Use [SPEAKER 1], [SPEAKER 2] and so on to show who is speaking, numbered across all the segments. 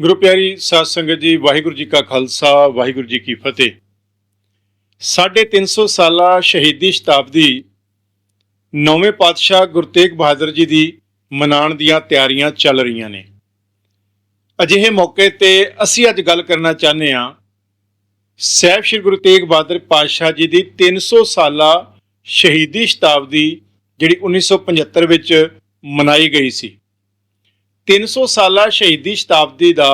[SPEAKER 1] ਗੁਰੂ ਪਿਆਰੀ ਸਾਧ ਸੰਗਤ ਜੀ, ਵਾਹਿਗੁਰੂ ਜੀ ਕਾ ਖਾਲਸਾ, ਵਾਹਿਗੁਰੂ ਜੀ ਕੀ ਫਤਿਹ। ਸਾਢੇ 300 ਸਾਲਾ ਸ਼ਹੀਦੀ ਸ਼ਤਾਬਦੀ ਨੌਵੇਂ ਪਾਤਸ਼ਾਹ ਗੁਰੂ ਤੇਗ ਬਹਾਦਰ ਜੀ ਦੀ ਮਨਾਉਣ ਦੀਆਂ ਤਿਆਰੀਆਂ ਚੱਲ ਰਹੀਆਂ ਨੇ। ਅਜਿਹੇ ਮੌਕੇ ਤੇ ਅਸੀਂ ਅੱਜ ਗੱਲ ਕਰਨਾ ਚਾਹੁੰਦੇ ਹਾਂ, ਸਹਿਬ ਸ੍ਰੀ ਗੁਰੂ ਤੇਗ ਬਹਾਦਰ ਪਾਤਸ਼ਾਹ ਜੀ ਦੀ 300 ਸਾਲਾ ਸ਼ਹੀਦੀ ਸ਼ਤਾਬਦੀ ਜਿਹੜੀ 1975 ਵਿੱਚ ਮਨਾਈ ਗਈ ਸੀ। 300 ਸਾਲਾ ਸ਼ਹੀਦੀ ਸ਼ਤਾਬਦੀ ਦਾ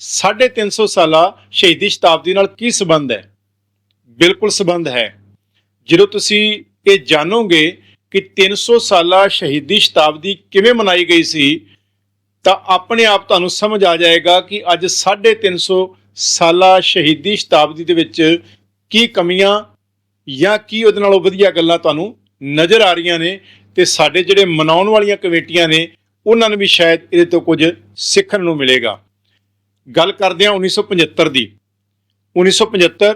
[SPEAKER 1] 350 ਸਾਲਾ ਸ਼ਹੀਦੀ ਸ਼ਤਾਬਦੀ ਨਾਲ ਕੀ ਸੰਬੰਧ ਹੈ? ਬਿਲਕੁਲ ਸੰਬੰਧ ਹੈ। ਜਦੋਂ ਤੁਸੀਂ ਇਹ ਜਾਣੋਗੇ ਕਿ 300 ਸਾਲਾ ਸ਼ਹੀਦੀ ਸ਼ਤਾਬਦੀ ਕਿਵੇਂ ਮਨਾਈ ਗਈ ਸੀ, ਤਾਂ ਆਪਣੇ ਆਪ ਤੁਹਾਨੂੰ ਸਮਝ ਆ ਜਾਏਗਾ ਕਿ ਅੱਜ 350 ਸਾਲਾ ਸ਼ਹੀਦੀ ਸ਼ਤਾਬਦੀ ਦੇ ਵਿੱਚ ਕੀ ਕਮੀਆਂ ਜਾਂ ਕੀ ਉਹਦੇ ਨਾਲੋਂ ਵਧੀਆ ਗੱਲਾਂ ਤੁਹਾਨੂੰ ਨਜ਼ਰ ਆ ਰਹੀਆਂ ਨੇ ਤੇ ਸਾਡੇ ਜਿਹੜੇ ਮਨਾਉਣ ਵਾਲੀਆਂ ਕਮੇਟੀਆਂ ਨੇ ਉਹਨਾਂ ਨੂੰ ਵੀ ਸ਼ਾਇਦ ਇਹਦੇ ਤੋਂ ਕੁਝ ਸਿੱਖਣ ਨੂੰ ਮਿਲੇਗਾ। ਗੱਲ ਕਰਦੇ ਹਾਂ 1975 ਦੀ। 1975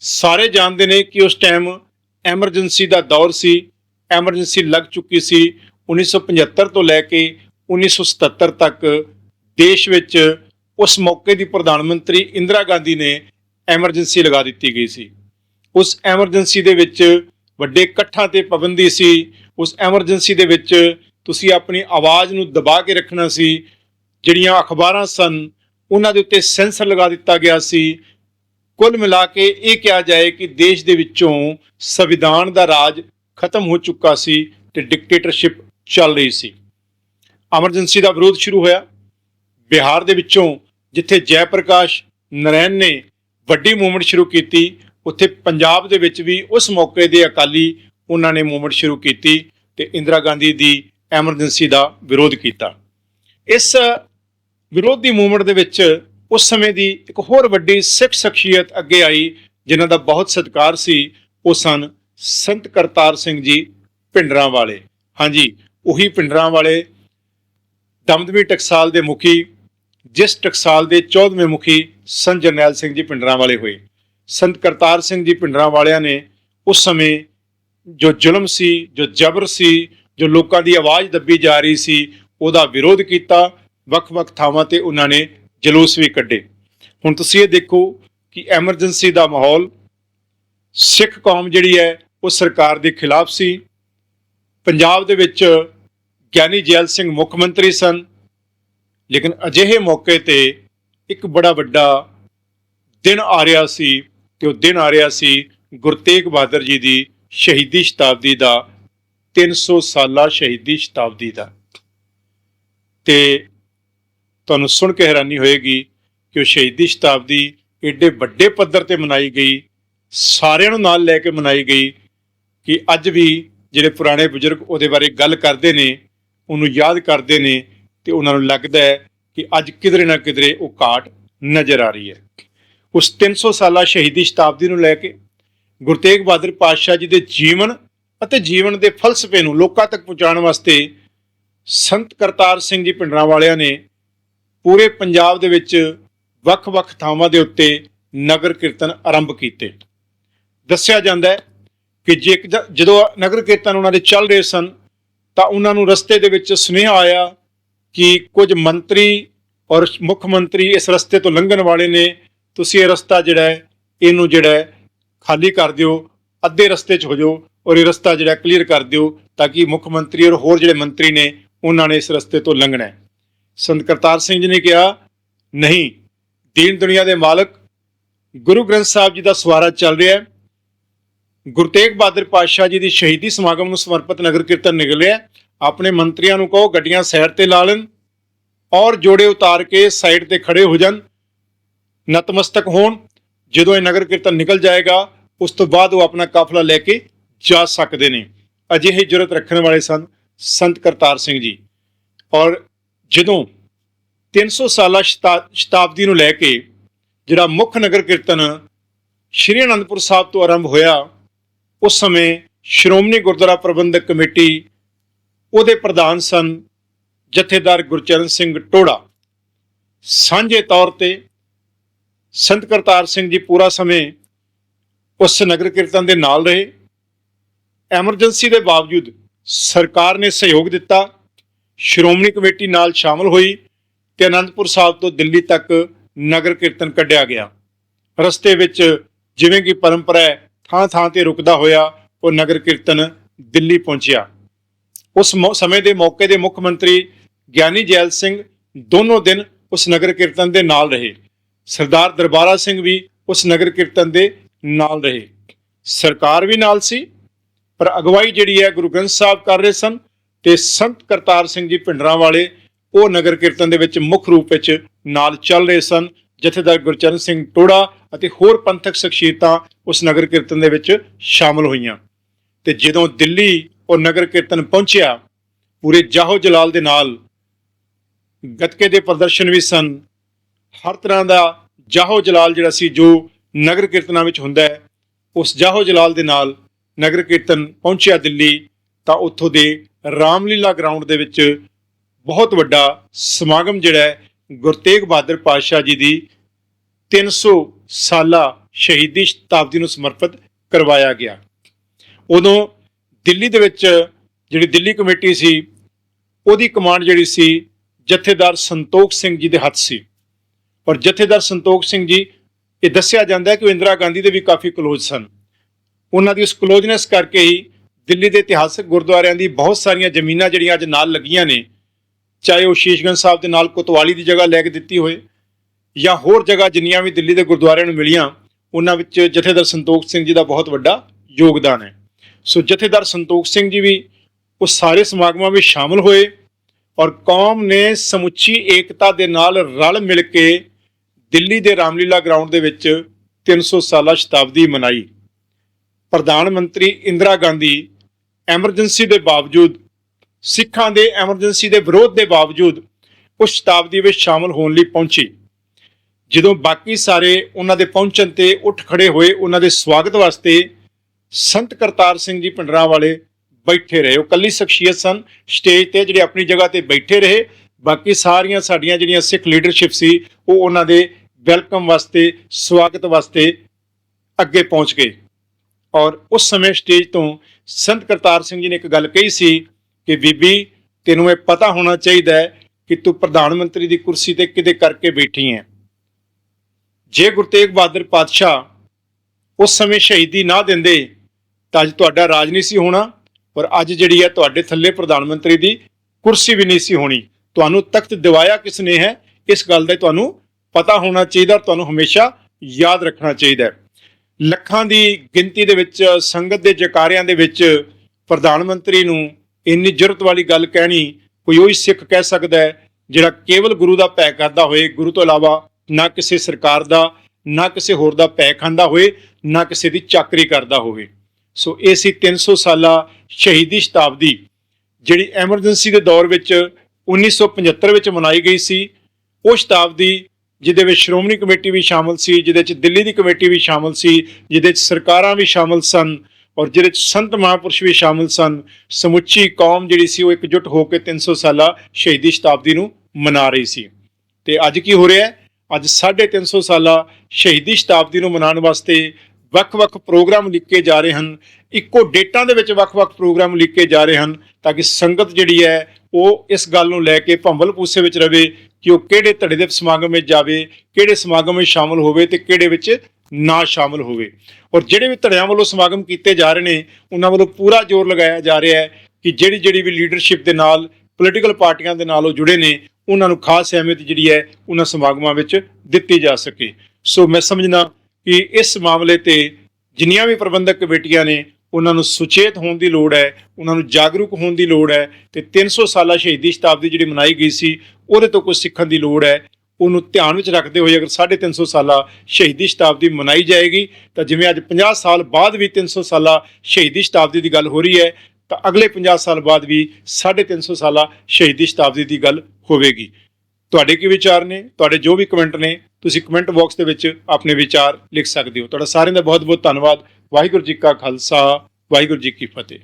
[SPEAKER 1] ਸਾਰੇ ਜਾਣਦੇ ਨੇ ਕਿ ਉਸ ਟਾਈਮ ਐਮਰਜੈਂਸੀ ਦਾ ਦੌਰ ਸੀ ਐਮਰਜੈਂਸੀ ਲੱਗ ਚੁੱਕੀ ਸੀ। 1975 ਤੋਂ ਲੈ ਕੇ 1977 ਤੱਕ ਦੇਸ਼ ਵਿੱਚ ਉਸ ਮੌਕੇ ਦੀ ਪ੍ਰਧਾਨ ਮੰਤਰੀ ਇੰਦਰਾ ਗਾਂਧੀ ਨੇ ਐਮਰਜੈਂਸੀ ਲਗਾ ਦਿੱਤੀ ਗਈ ਸੀ। ਉਸ ਐਮਰਜੈਂਸੀ ਦੇ ਵਿੱਚ ਵੱਡੇ ਇਕੱਠਾਂ ਤੇ ਪਾਬੰਦੀ ਸੀ। ਉਸ ਐਮਰਜੈਂਸੀ ਦੇ ਵਿੱਚ ਤੁਸੀਂ ਆਪਣੀ ਆਵਾਜ਼ ਨੂੰ ਦਬਾ ਕੇ ਰੱਖਣਾ ਸੀ, ਜਿਹੜੀਆਂ ਅਖਬਾਰਾਂ ਸਨ, ਉਹਨਾਂ ਦੇ ਉੱਤੇ ਸੈਂਸਰ ਲਗਾ ਦਿੱਤਾ ਗਿਆ ਸੀ। ਕੁੱਲ ਮਿਲਾ ਕੇ ਇਹ ਕਿਹਾ ਜਾਏ ਕਿ ਦੇਸ਼ ਦੇ ਵਿੱਚੋਂ ਸੰਵਿਧਾਨ ਦਾ ਰਾਜ ਖਤਮ ਹੋ ਚੁੱਕਾ ਸੀ ਤੇ ਡਿਕਟੇਟਰਸ਼ਿਪ ਚੱਲ ਰਹੀ ਸੀ। ਐਮਰਜੈਂਸੀ ਦਾ ਵਿਰੋਧ ਸ਼ੁਰੂ ਹੋਇਆ। ਬਿਹਾਰ ਦੇ ਵਿੱਚੋਂ ਜਿੱਥੇ ਜੈ ਪ੍ਰਕਾਸ਼ ਨਰੈਣ ਨੇ ਵੱਡੀ ਮੂਵਮੈਂਟ ਸ਼ੁਰੂ ਕੀਤੀ, ਉੱਥੇ ਪੰਜਾਬ ਦੇ ਵਿੱਚ ਵੀ ਉਸ ਮੌਕੇ ਦੇ ਅਕਾਲੀ ਉਹਨਾਂ ਨੇ ਮੂਵਮੈਂਟ ਸ਼ੁਰੂ ਕੀਤੀ ਤੇ ਇੰਦਰਾ ਗਾਂਧੀ ਦੀ ਐਮਰਜੈਂਸੀ ਦਾ ਵਿਰੋਧ ਕੀਤਾ। ਇਸ ਵਿਰੋਧੀ ਮੂਵਮੈਂਟ ਦੇ ਵਿੱਚ ਉਸ ਸਮੇਂ ਦੀ ਇੱਕ ਹੋਰ ਵੱਡੀ ਸਿੱਖ ਸ਼ਖਸੀਅਤ ਅੱਗੇ ਆਈ, ਜਿਨ੍ਹਾਂ ਦਾ ਬਹੁਤ ਸਤਿਕਾਰ ਸੀ, ਉਹ ਸਨ ਸੰਤ ਕਰਤਾਰ ਸਿੰਘ ਜੀ ਪਿੰਡਰਾਂ ਵਾਲੇ ਹਾਂਜੀ, ਉਹੀ ਪਿੰਡਰਾਂ ਵਾਲੇ ਦਮਦਮੀ ਟਕਸਾਲ ਦੇ ਮੁਖੀ, ਜਿਸ ਟਕਸਾਲ ਦੇ 14ਵੇਂ ਮੁਖੀ ਸੰਤ ਜਰਨੈਲ ਸਿੰਘ ਜੀ ਪਿੰਡਰਾਂ ਵਾਲੇ ਹੋਏ। ਸੰਤ ਕਰਤਾਰ ਸਿੰਘ ਜੀ ਪਿੰਡਰਾਂ ਵਾਲਿਆਂ ਨੇ ਉਸ ਸਮੇਂ ਜੋ ਜ਼ੁਲਮ ਸੀ, ਜੋ ਜ਼ਬਰ ਸੀ ਜੋ ਲੋਕਾਂ ਦੀ ਆਵਾਜ਼ ਦੱਬੀ ਜਾ ਰਹੀ ਸੀ, ਉਹਦਾ ਵਿਰੋਧ ਕੀਤਾ। ਵੱਖ-ਵੱਖ ਥਾਵਾਂ ਤੇ ਉਹਨਾਂ ਨੇ ਜਲੂਸ ਵੀ ਕੱਢੇ। ਹੁਣ ਤੁਸੀਂ ਇਹ ਦੇਖੋ ਕਿ ਐਮਰਜੈਂਸੀ ਦਾ ਮਾਹੌਲ, ਸਿੱਖ ਕੌਮ ਜਿਹੜੀ ਹੈ, ਉਹ ਸਰਕਾਰ ਦੇ ਖਿਲਾਫ ਸੀ। ਪੰਜਾਬ ਦੇ ਵਿੱਚ ਗਿਆਨੀ ਜੈਲ ਸਿੰਘ ਮੁੱਖ ਮੰਤਰੀ ਸਨ। ਲੇਕਿਨ ਅਜਿਹੇ ਮੌਕੇ ਤੇ ਇੱਕ ਬੜਾ ਵੱਡਾ ਦਿਨ ਆ ਰਿਹਾ ਸੀ ਤੇ ਉਹ ਦਿਨ ਆ ਰਿਹਾ ਸੀ ਗੁਰਤੇਗ ਬਹਾਦਰ ਜੀ ਦੀ ਸ਼ਹੀਦੀ ਸ਼ਤਾਬਦੀ ਦਾ 300 ਸਾਲਾ ਸ਼ਹੀਦੀ ਸ਼ਤਾਬਦੀ ਦਾ। ਤੇ ਤੁਹਾਨੂੰ ਸੁਣ ਕੇ ਹੈਰਾਨੀ ਹੋਏਗੀ ਕਿ ਉਹ ਸ਼ਹੀਦੀ ਸ਼ਤਾਬਦੀ ਏਡੇ ਵੱਡੇ ਪੱਧਰ ਤੇ ਮਨਾਈ ਗਈ, ਸਾਰਿਆਂ ਨੂੰ ਨਾਲ ਲੈ ਕੇ ਮਨਾਈ ਗਈ ਕਿ ਅੱਜ ਵੀ ਜਿਹੜੇ ਪੁਰਾਣੇ ਬਜ਼ੁਰਗ ਉਹਦੇ ਬਾਰੇ ਗੱਲ ਕਰਦੇ ਨੇ, ਉਹਨੂੰ ਯਾਦ ਕਰਦੇ ਨੇ ਤੇ ਉਹਨਾਂ ਨੂੰ ਲੱਗਦਾ ਹੈ ਕਿ ਅੱਜ ਕਿਧਰੇ ਨਾ ਕਿਧਰੇ ਉਹ ਘਾਟ ਨਜ਼ਰ ਆ ਰਹੀ ਹੈ। ਉਸ 300 ਸਾਲਾ ਸ਼ਹੀਦੀ ਸ਼ਤਾਬਦੀ ਨੂੰ ਲੈ ਕੇ ਗੁਰੂ ਤੇਗ ਬਹਾਦਰ ਪਾਤਸ਼ਾਹ ਜੀ ਦੇ ਜੀਵਨ ਅਤੇ ਜੀਵਨ ਦੇ ਫਲਸਫੇ ਨੂੰ ਲੋਕਾਂ ਤੱਕ ਪਹੁੰਚਾਉਣ ਵਾਸਤੇ ਸੰਤ ਕਰਤਾਰ ਸਿੰਘ ਜੀ ਪਿੰਡਰਾਂ ਵਾਲਿਆਂ ਨੇ ਪੂਰੇ ਪੰਜਾਬ ਦੇ ਵਿੱਚ ਵੱਖ-ਵੱਖ ਥਾਵਾਂ ਦੇ ਉੱਤੇ ਨਗਰ ਕੀਰਤਨ ਆਰੰਭ ਕੀਤੇ। ਦੱਸਿਆ ਜਾਂਦਾ ਹੈ ਕਿ ਜੇ ਜਦੋਂ ਨਗਰ ਕੀਰਤਨ ਉਹਨਾਂ ਦੇ ਚੱਲ ਰਹੇ ਸਨ, ਤਾਂ ਉਹਨਾਂ ਨੂੰ ਰਸਤੇ ਦੇ ਵਿੱਚ ਸੁਨੇਹਾ ਆਇਆ ਕਿ ਕੁਝ ਮੰਤਰੀ ਔਰ ਮੁੱਖ ਮੰਤਰੀ ਇਸ ਰਸਤੇ ਤੋਂ ਲੰਘਣ ਵਾਲੇ ਨੇ, ਤੁਸੀਂ ਇਹ ਰਸਤਾ ਜਿਹੜਾ ਹੈ, ਇਹਨੂੰ ਜਿਹੜਾ ਖਾਲੀ ਕਰ ਦਿਓ, ਅੱਧੇ ਰਸਤੇ 'ਚ ਹੋ ਜਾਓ ਔਰ ਇਹ ਰਸਤਾ ਜਿਹੜਾ ਕਲੀਅਰ ਕਰ ਦਿਓ ਤਾਂ ਕਿ ਮੁੱਖ ਮੰਤਰੀ ਔਰ ਹੋਰ ਜਿਹੜੇ ਮੰਤਰੀ ਨੇ, ਉਹਨਾਂ ਨੇ ਇਸ ਰਸਤੇ ਤੋਂ ਲੰਘਣਾ ਸੰਤ ਕਰਤਾਰ ਸਿੰਘ ਜੀ ਨੇ ਕਿਹਾ, ਨਹੀਂ, ਦੀਨ ਦੁਨੀਆ ਦੇ ਮਾਲਕ, ਗੁਰੂ ਗ੍ਰੰਥ ਸਾਹਿਬ ਜੀ ਦਾ ਸਵਾਰਾ ਚੱਲ ਰਿਹਾ ਹੈ। ਗੁਰੂ ਤੇਗ ਬਹਾਦਰ ਪਾਤਸ਼ਾਹ ਜੀ ਦੀ ਸ਼ਹੀਦੀ ਸਮਾਗਮ ਨੂੰ ਸਮਰਪਿਤ ਨਗਰ ਕੀਰਤਨ ਨਿਕਲਿਆ ਆਪਣੇ ਮੰਤਰੀਆਂ ਨੂੰ ਕਹੋ, ਗੱਡੀਆਂ ਸਾਈਡ ਤੇ ਲਾ ਲੈਣ ਔਰ ਜੋੜੇ ਉਤਾਰ ਕੇ ਸਾਈਡ ਤੇ ਖੜੇ ਹੋ ਜਾਣ। ਨਤਮਸਤਕ ਹੋਣ। ਜਦੋਂ ਇਹ ਨਗਰ ਕੀਰਤਨ ਨਿਕਲ ਜਾਏਗਾ, ਉਸ ਤੋਂ ਬਾਅਦ ਉਹ ਆਪਣਾ ਕਾਫਲਾ ਲੈ ਕੇ ਜਾ ਸਕਦੇ ਨੇ। ਅਜਿਹੇ ਜੁਰਤ ਰੱਖਣ ਵਾਲੇ ਸਨ ਸੰਤ ਕਰਤਾਰ ਸਿੰਘ ਜੀ। ਔਰ ਜਦੋਂ 300 ਸਾਲਾ ਸ਼ਤਾ- ਸ਼ਤਾਬਦੀ ਨੂੰ ਲੈ ਕੇ ਜਿਹੜਾ ਮੁੱਖ ਨਗਰ ਕੀਰਤਨ ਸ਼੍ਰੀ ਅਨੰਦਪੁਰ ਸਾਹਿਬ ਤੋਂ ਆਰੰਭ ਹੋਇਆ, ਉਸ ਸਮੇਂ ਸ਼੍ਰੋਮਣੀ ਗੁਰਦੁਆਰਾ ਪ੍ਰਬੰਧਕ ਕਮੇਟੀ ਉਹਦੇ ਪ੍ਰਧਾਨ ਸਨ ਜਥੇਦਾਰ ਗੁਰਚਰਨ ਸਿੰਘ ਟੋੜਾ। ਸਾਂਝੇ ਤੌਰ ਤੇ ਸੰਤ ਕਰਤਾਰ ਸਿੰਘ ਜੀ ਪੂਰਾ ਸਮੇਂ ਉਸ ਨਗਰ ਕੀਰਤਨ ਦੇ ਨਾਲ ਰਹੇ। ਐਮਰਜੈਂਸੀ ਦੇ ਬਾਵਜੂਦ ਸਰਕਾਰ ਨੇ ਸਹਿਯੋਗ ਦਿੱਤਾ। ਸ਼੍ਰੋਮਣੀ ਕਮੇਟੀ ਨਾਲ ਸ਼ਾਮਲ ਹੋਈ ਤੇ ਅਨੰਦਪੁਰ ਸਾਹਿਬ ਤੋਂ ਦਿੱਲੀ ਤੱਕ ਨਗਰ ਕੀਰਤਨ ਕੱਢਿਆ ਗਿਆ। ਰਸਤੇ ਵਿੱਚ ਜਿਵੇਂ ਕਿ ਪਰੰਪਰਾ ਹੈ ਥਾਂ ਥਾਂ ਤੇ ਰੁਕਦਾ ਹੋਇਆ ਉਹ ਨਗਰ ਕੀਰਤਨ ਦਿੱਲੀ ਪਹੁੰਚਿਆ। ਉਸ ਮੌ- ਸਮੇਂ ਦੇ ਮੌਕੇ ਦੇ ਮੁੱਖ ਮੰਤਰੀ ਗਿਆਨੀ ਜੈਲ ਸਿੰਘ ਦੋਨੋਂ ਦਿਨ ਉਸ ਨਗਰ ਕੀਰਤਨ ਦੇ ਨਾਲ ਰਹੇ। ਸਰਦਾਰ ਦਰਬਾਰਾ ਸਿੰਘ ਵੀ ਉਸ ਨਗਰ ਕੀਰਤਨ ਦੇ ਨਾਲ ਰਹੇ। ਸਰਕਾਰ ਵੀ ਨਾਲ ਸੀ। ਪਰ ਅਗਵਾਈ ਜਿਹੜੀ ਹੈ ਗੁਰੂ ਗ੍ਰੰਥ ਸਾਹਿਬ ਕਰ ਰਹੇ ਸਨ ਤੇ ਸੰਤ ਕਰਤਾਰ ਸਿੰਘ ਜੀ ਭਿੰਡਰਾਂ ਵਾਲੇ ਉਹ ਨਗਰ ਕੀਰਤਨ ਦੇ ਵਿੱਚ ਮੁੱਖ ਰੂਪ ਵਿੱਚ ਨਾਲ ਚੱਲ ਰਹੇ ਸਨ ਜਥੇਦਾਰ ਗੁਰਚਰਨ ਸਿੰਘ ਟੋੜਾ ਅਤੇ ਹੋਰ ਪੰਥਕ ਸ਼ਖਸੀਅਤਾਂ ਉਸ ਨਗਰ ਕੀਰਤਨ ਦੇ ਵਿੱਚ ਸ਼ਾਮਲ ਹੋਈਆਂ। ਤੇ ਜਦੋਂ ਦਿੱਲੀ ਉਹ ਨਗਰ ਕੀਰਤਨ ਪਹੁੰਚਿਆ, ਪੂਰੇ ਜਾਹੋ ਜਲਾਲ ਦੇ ਨਾਲ ਗੱਤਕੇ ਦੇ ਪ੍ਰਦਰਸ਼ਨ ਵੀ ਸਨ। ਹਰ ਤਰ੍ਹਾਂ ਦਾ ਜਾਹੋ ਜਲਾਲ ਜਿਹੜਾ ਸੀ ਜੋ ਨਗਰ ਕੀਰਤਨਾਂ ਵਿੱਚ ਹੁੰਦਾ ਹੈ, ਉਸ ਜਾਹੋ ਜਲਾਲ ਦੇ ਨਾਲ ਨਗਰ ਕੀਰਤਨ ਪਹੁੰਚਿਆ ਦਿੱਲੀ, ਤਾਂ ਉੱਥੋਂ ਦੇ ਰਾਮਲੀਲਾ ਗਰਾਊਂਡ ਦੇ ਵਿੱਚ ਬਹੁਤ ਵੱਡਾ ਸਮਾਗਮ ਜਿਹੜਾ ਹੈ, ਗੁਰੂ ਤੇਗ ਬਹਾਦਰ ਪਾਤਸ਼ਾਹ ਜੀ ਦੀ 300 ਸਾਲਾ ਸ਼ਹੀਦੀ ਸ਼ਤਾਬਦੀ ਨੂੰ ਸਮਰਪਿਤ ਕਰਵਾਇਆ ਗਿਆ। ਉਦੋਂ ਦਿੱਲੀ ਦੇ ਵਿੱਚ ਜਿਹੜੀ ਦਿੱਲੀ ਕਮੇਟੀ ਸੀ, ਉਹਦੀ ਕਮਾਂਡ ਜਿਹੜੀ ਸੀ, ਜਥੇਦਾਰ ਸੰਤੋਖ ਸਿੰਘ ਜੀ ਦੇ ਹੱਥ ਸੀ। ਔਰ ਜਥੇਦਾਰ ਸੰਤੋਖ ਸਿੰਘ ਜੀ, ਇਹ ਦੱਸਿਆ ਜਾਂਦਾ ਹੈ ਕਿ ਉਹ ਇੰਦਰਾ ਗਾਂਧੀ ਦੇ ਵੀ ਕਾਫੀ ਕਲੋਜ਼ ਸਨ। ਉਹਨਾਂ ਦੀ ਉਸ ਕਲੋਜ਼ਨੈਸ ਕਰਕੇ ਹੀ ਦਿੱਲੀ ਦੇ ਇਤਿਹਾਸਕ ਗੁਰਦੁਆਰਿਆਂ ਦੀ ਬਹੁਤ ਸਾਰੀਆਂ ਜ਼ਮੀਨਾਂ ਜਿਹੜੀਆਂ ਅੱਜ ਨਾਲ ਲੱਗੀਆਂ ਨੇ, ਚਾਹੇ ਉਹ ਸ਼ੀਸ਼ਗੰਜ ਸਾਹਿਬ ਦੇ ਨਾਲ ਕੋਤਵਾਲੀ ਦੀ ਜਗ੍ਹਾ ਲੈ ਕੇ ਦਿੱਤੀ ਹੋਏ ਜਾਂ ਹੋਰ ਜਗ੍ਹਾ ਜਿੰਨੀਆਂ ਵੀ ਦਿੱਲੀ ਦੇ ਗੁਰਦੁਆਰਿਆਂ ਨੂੰ ਮਿਲੀਆਂ, ਉਹਨਾਂ ਵਿੱਚ ਜਥੇਦਾਰ ਸੰਤੋਖ ਸਿੰਘ ਜੀ ਦਾ ਬਹੁਤ ਵੱਡਾ ਯੋਗਦਾਨ ਹੈ। ਸੋ ਜਥੇਦਾਰ ਸੰਤੋਖ ਸਿੰਘ ਜੀ ਵੀ ਉਹ ਸਾਰੇ ਸਮਾਗਮਾਂ ਵਿੱਚ ਸ਼ਾਮਲ ਹੋਏ ਔਰ ਕੌਮ ਨੇ ਸਮੁੱਚੀ ਏਕਤਾ ਦੇ ਨਾਲ ਰਲ ਮਿਲ ਕੇ ਦਿੱਲੀ ਦੇ ਰਾਮਲੀਲਾ ਗਰਾਊਂਡ ਦੇ ਵਿੱਚ 300 ਸਾਲਾ ਸ਼ਤਾਬਦੀ ਮਨਾਈ। ਪ੍ਰਧਾਨ ਮੰਤਰੀ ਇੰਦਰਾ ਗਾਂਧੀ ਐਮਰਜੈਂਸੀ ਦੇ ਬਾਵਜੂਦ, ਸਿੱਖਾਂ ਦੇ ਐਮਰਜੈਂਸੀ ਦੇ ਵਿਰੋਧ ਦੇ ਬਾਵਜੂਦ ਉਸ ਸ਼ਤਾਬਦੀ ਵਿੱਚ ਸ਼ਾਮਲ ਹੋਣ ਲਈ ਪਹੁੰਚੀ। ਜਦੋਂ ਬਾਕੀ ਸਾਰੇ ਉਹਨਾਂ ਦੇ ਪਹੁੰਚਣ ਤੇ ਉੱਠ ਖੜੇ ਹੋਏ ਉਹਨਾਂ ਦੇ ਸਵਾਗਤ ਵਾਸਤੇ ਸੰਤ ਕਰਤਾਰ ਸਿੰਘ ਜੀ ਪਿੰਡਰਾਂ ਵਾਲੇ ਬੈਠੇ ਰਹੇ। ਉਹ ਕੱਲੀ ਸ਼ਖਸੀਅਤ ਸਨ, ਸਟੇਜ ਤੇ ਜਿਹੜੇ ਆਪਣੀ ਜਗ੍ਹਾ ਤੇ ਬੈਠੇ ਰਹੇ। ਬਾਕੀ ਸਾਰੀਆਂ ਸਾਡੀਆਂ ਜਿਹੜੀਆਂ ਸਿੱਖ ਲੀਡਰਸ਼ਿਪ ਸੀ, ਉਹ ਉਹਨਾਂ ਦੇ ਵੈਲਕਮ ਵਾਸਤੇ, ਸਵਾਗਤ ਵਾਸਤੇ ਅੱਗੇ ਪਹੁੰਚ ਗਏ। ਔਰ ਉਸ ਸਮੇਂ ਸਟੇਜ ਤੋਂ ਸੰਤ ਕਰਤਾਰ ਸਿੰਘ ਜੀ ਨੇ ਇੱਕ ਗੱਲ ਕਹੀ ਸੀ ਕਿ ਬੀਬੀ, ਤੈਨੂੰ ਇਹ ਪਤਾ ਹੋਣਾ ਚਾਹੀਦਾ ਹੈ ਕਿ ਤੂੰ ਪ੍ਰਧਾਨ ਮੰਤਰੀ ਦੀ ਕੁਰਸੀ ਤੇ ਕਿਤੇ ਕਰਕੇ ਬੈਠੀ ਹੈ। ਜੇ ਗੁਰੂ ਤੇਗ ਬਹਾਦਰ ਪਾਤਸ਼ਾਹ ਉਸ ਸਮੇਂ ਸ਼ਹੀਦੀ ਨਾ ਦਿੰਦੇ, ਤਾਂ ਅੱਜ ਤੁਹਾਡਾ ਰਾਜ ਨਹੀਂ ਸੀ ਹੋਣਾ ਪਰ ਅੱਜ ਜਿਹੜੀ ਹੈ ਤੁਹਾਡੇ ਥੱਲੇ ਪ੍ਰਧਾਨ ਮੰਤਰੀ ਦੀ ਕੁਰਸੀ ਵੀ ਨਹੀਂ ਸੀ ਹੋਣੀ। ਤੁਹਾਨੂੰ ਤਖਤ ਦਿਵਾਇਆ ਕਿਸ ਨੇ ਹੈ? ਇਸ ਗੱਲ ਦਾ ਤੁਹਾਨੂੰ ਪਤਾ ਹੋਣਾ ਚਾਹੀਦਾ ਔਰ ਤੁਹਾਨੂੰ ਹਮੇਸ਼ਾ ਯਾਦ ਰੱਖਣਾ ਚਾਹੀਦਾ ਲੱਖਾਂ ਦੀ ਗਿਣਤੀ ਦੇ ਵਿੱਚ, ਸੰਗਤ ਦੇ ਜਕਾਰਿਆਂ ਦੇ ਵਿੱਚ ਪ੍ਰਧਾਨ ਮੰਤਰੀ ਨੂੰ ਇੰਨੀ ਜੁਰਤ ਵਾਲੀ ਗੱਲ ਕਹਿਣੀ ਕੋਈ ਉਹੀ ਸਿੱਖ ਕਹਿ ਸਕਦਾ ਹੈ, ਜਿਹੜਾ ਕੇਵਲ ਗੁਰੂ ਦਾ ਭੈ ਕਰਦਾ ਹੋਏ, ਗੁਰੂ ਤੋਂ ਇਲਾਵਾ ਨਾ ਕਿਸੇ ਸਰਕਾਰ ਦਾ, ਨਾ ਕਿਸੇ ਹੋਰ ਦਾ ਭੈ ਖਾਂਦਾ ਹੋਏ, ਨਾ ਕਿਸੇ ਦੀ ਚਾਕਰੀ ਕਰਦਾ ਹੋਵੇ। ਸੋ ਇਹ ਸੀ 300 ਸਾਲਾ ਸ਼ਹੀਦੀ ਸ਼ਤਾਬਦੀ, ਜਿਹੜੀ ਐਮਰਜੈਂਸੀ ਦੇ ਦੌਰ ਵਿੱਚ 1975 ਵਿੱਚ ਮਨਾਈ ਗਈ ਸੀ। ਉਹ ਸ਼ਤਾਬਦੀ ਜਿਹਦੇ ਵਿੱਚ ਸ਼੍ਰੋਮਣੀ ਕਮੇਟੀ ਵੀ ਸ਼ਾਮਲ ਸੀ, ਜਿਹਦੇ ਵਿੱਚ ਦਿੱਲੀ ਦੀ ਕਮੇਟੀ ਵੀ ਸ਼ਾਮਲ ਸੀ, ਜਿਹਦੇ ਵਿੱਚ ਸਰਕਾਰਾਂ ਵੀ ਸ਼ਾਮਲ ਸਨ ਔਰ ਜਿਹਦੇ ਵਿੱਚ ਸੰਤ ਮਹਾਂਪੁਰਸ਼ ਵੀ ਸ਼ਾਮਲ ਸਨ। ਸਮੁੱਚੀ ਕੌਮ ਜਿਹੜੀ ਸੀ ਉਹ ਇਕਜੁੱਟ ਹੋ ਕੇ 300 ਸਾਲਾ ਸ਼ਹੀਦੀ ਸ਼ਤਾਬਦੀ ਨੂੰ ਮਨਾ ਰਹੀ ਸੀ। ਤੇ ਅੱਜ ਕੀ ਹੋ ਰਿਹਾ ਹੈ? ਅੱਜ 350 ਸਾਲਾ ਸ਼ਹੀਦੀ ਸ਼ਤਾਬਦੀ ਨੂੰ ਮਨਾਉਣ ਵਾਸਤੇ ਵੱਖ-ਵੱਖ ਪ੍ਰੋਗਰਾਮ ਲਿਖੇ ਜਾ ਰਹੇ ਹਨ। ਇੱਕੋ ਡੇਟਾਂ ਦੇ ਵਿੱਚ ਵੱਖ-ਵੱਖ ਪ੍ਰੋਗਰਾਮ ਲਿਖੇ ਜਾ ਰਹੇ ਹਨ ਤਾਂ ਕਿ ਸੰਗਤ ਜਿਹੜੀ ਹੈ ਉਹ ਇਸ ਗੱਲ ਨੂੰ ਲੈ ਕੇ ਭੰਬਲ ਪੂਸੇ ਵਿੱਚ ਰਵੇ ਕਿ ਉਹ ਕਿਹੜੇ ਧੜੇ ਦੇ ਸਮਾਗਮ ਵਿੱਚ ਜਾਵੇ, ਕਿਹੜੇ ਸਮਾਗਮ ਵਿੱਚ ਸ਼ਾਮਲ ਹੋਵੇ ਤੇ ਕਿਹੜੇ ਵਿੱਚ ਨਾ ਸ਼ਾਮਲ ਹੋਵੇ। ਔਰ ਜਿਹੜੇ ਵੀ ਧੜਿਆਂ ਵੱਲੋਂ ਸਮਾਗਮ ਕੀਤੇ ਜਾ ਰਹੇ ਨੇ, ਉਹਨਾਂ ਵੱਲੋਂ ਪੂਰਾ ਜ਼ੋਰ ਲਗਾਇਆ ਜਾ ਰਿਹਾ ਹੈ ਕਿ ਜਿਹੜੀ ਜਿਹੜੀ ਵੀ ਲੀਡਰਸ਼ਿਪ ਦੇ ਨਾਲ ਪੋਲੀਟੀਕਲ ਪਾਰਟੀਆਂ ਦੇ ਨਾਲ ਉਹ ਜੁੜੇ ਨੇ, ਉਹਨਾਂ ਨੂੰ ਖਾਸ ਅਹਿਮੀਅਤ ਜਿਹੜੀ ਹੈ, ਉਹਨਾਂ ਸਮਾਗਮਾਂ ਵਿੱਚ ਦਿੱਤੀ ਜਾ ਸਕੇ। ਸੋ ਮੈਂ ਸਮਝਦਾ ਕਿ ਇਸ ਮਾਮਲੇ ਤੇ ਜਿੰਨੀਆਂ ਵੀ ਪ੍ਰਬੰਧਕ ਕਮੇਟੀਆਂ ਨੇ ਉਹਨਾਂ ਨੂੰ ਸੁਚੇਤ ਹੋਣ ਦੀ ਲੋੜ ਹੈ, ਉਹਨਾਂ ਨੂੰ ਜਾਗਰੂਕ ਹੋਣ ਦੀ ਲੋੜ ਹੈ ਤੇ 300 ਸਾਲਾ ਸ਼ਹੀਦੀ ਸ਼ਤਾਬਦੀ ਜਿਹੜੀ ਮਨਾਈ ਗਈ ਸੀ, ਉਹਦੇ ਤੋਂ ਕੁਝ ਸਿੱਖਣ ਦੀ ਲੋੜ ਹੈ। ਉਹਨੂੰ ਧਿਆਨ ਵਿੱਚ ਰੱਖਦੇ ਹੋਏ ਅਗਰ 350 ਸਾਲਾ ਸ਼ਹੀਦੀ ਸ਼ਤਾਬਦੀ ਮਨਾਈ ਜਾਏਗੀ, ਤਾਂ ਜਿਵੇਂ ਅੱਜ 50 ਸਾਲ ਬਾਅਦ ਵੀ 300 ਸਾਲਾ ਸ਼ਹੀਦੀ ਸ਼ਤਾਬਦੀ ਦੀ ਗੱਲ ਹੋ ਰਹੀ ਹੈ, ਤਾਂ ਅਗਲੇ 50 ਸਾਲ ਬਾਅਦ ਵੀ 350 ਸਾਲਾ ਸ਼ਹੀਦੀ ਸ਼ਤਾਬਦੀ ਦੀ ਗੱਲ ਹੋਵੇਗੀ। ਤੁਹਾਡੇ ਕੀ ਵਿਚਾਰ ਨੇ? ਤੁਹਾਡੇ ਜੋ ਵੀ ਕਮੈਂਟ ਨੇ, ਤੁਸੀਂ ਕਮੈਂਟ ਬਾਕਸ ਦੇ ਵਿੱਚ ਆਪਣੇ ਵਿਚਾਰ ਲਿਖ ਸਕਦੇ ਹੋ। ਤੁਹਾਡਾ ਸਾਰਿਆਂ ਦਾ ਬਹੁਤ ਬਹੁਤ ਧੰਨਵਾਦ। ਵਾਹਿਗੁਰੂ ਜੀ ਕਾ ਖਾਲਸਾ, ਵਾਹਿਗੁਰੂ ਜੀ ਕੀ ਫਤਿਹ।